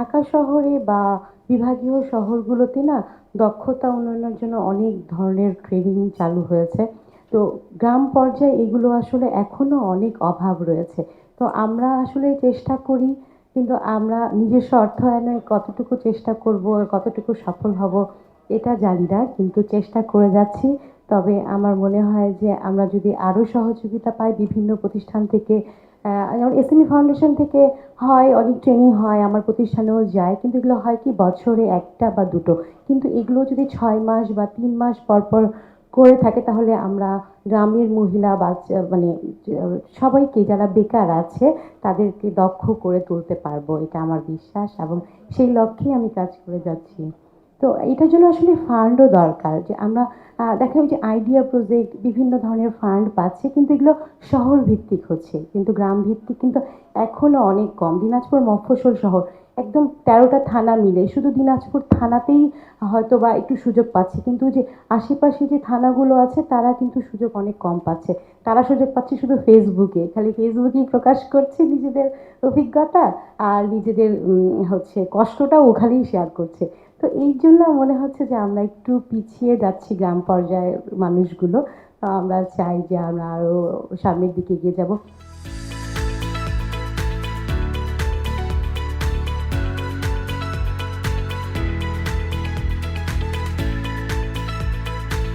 ঢাকা শহরে বা বিভাগীয় শহরগুলোতে না দক্ষতা উন্নয়নের জন্য অনেক ধরনের ট্রেনিং চালু হয়েছে। তো গ্রাম পর্যায়ে এগুলো আসলে এখনও অনেক অভাব রয়েছে। তো আমরা আসলে চেষ্টা করি, কিন্তু আমরা নিজস্ব অর্থায়নে কতটুকু চেষ্টা করব, কতটুকু সফল হব, এটা জানি না, কিন্তু চেষ্টা করে যাচ্ছি। তবে আমার মনে হয় যে আমরা যদি আরও সহযোগিতা পাই বিভিন্ন প্রতিষ্ঠান থেকে যেমন এসএমই ফাউন্ডেশন থেকে হয়, অনেক ট্রেনিং হয়, আমার প্রতিষ্ঠানেও যায়, কিন্তু এগুলো হয় কি বছরে একটা বা দুটো। কিন্তু এগুলো যদি ছয় মাস বা তিন মাস পর পর করে থাকে, তাহলে আমরা গ্রামের মহিলা বাচ্চা মানে সবাইকে যারা বেকার আছে, তাদেরকে দক্ষ করে তুলতে পারব, এটা আমার বিশ্বাস এবং সেই লক্ষ্যেই আমি কাজ করে যাচ্ছি। তো এটার জন্য আসলে ফান্ডও দরকার যে আমরা দেখা যে আইডিয়া প্রজেক্ট বিভিন্ন ধরনের ফান্ড পাচ্ছে কিন্তু এগুলো শহর ভিত্তিক হচ্ছে। কিন্তু গ্রাম ভিত্তিক কিন্তু এখনও অনেক কম। দিনাজপুর মফস্বল শহর, একদম তেরোটা থানা মিলে। শুধু দিনাজপুর থানাতেই হয়তো বা একটু সুযোগ পাচ্ছে। কিন্তু যে আশেপাশে যে থানাগুলো আছে, তারা কিন্তু সুযোগ অনেক কম পাচ্ছে। তারা সুযোগ পাচ্ছে শুধু ফেসবুকে খালি ফেসবুকেই প্রকাশ করছে নিজেদের অভিজ্ঞতা আর নিজেদের হচ্ছে কষ্টটাও ওখানেই শেয়ার করছে। তো এই জন্য মনে হচ্ছে যে আমরা একটু পিছিয়ে যাচ্ছি গ্রাম পর্যায়ের মানুষগুলো। আমরা চাই যে আমরা আরও সামনের দিকে এগিয়ে যাব।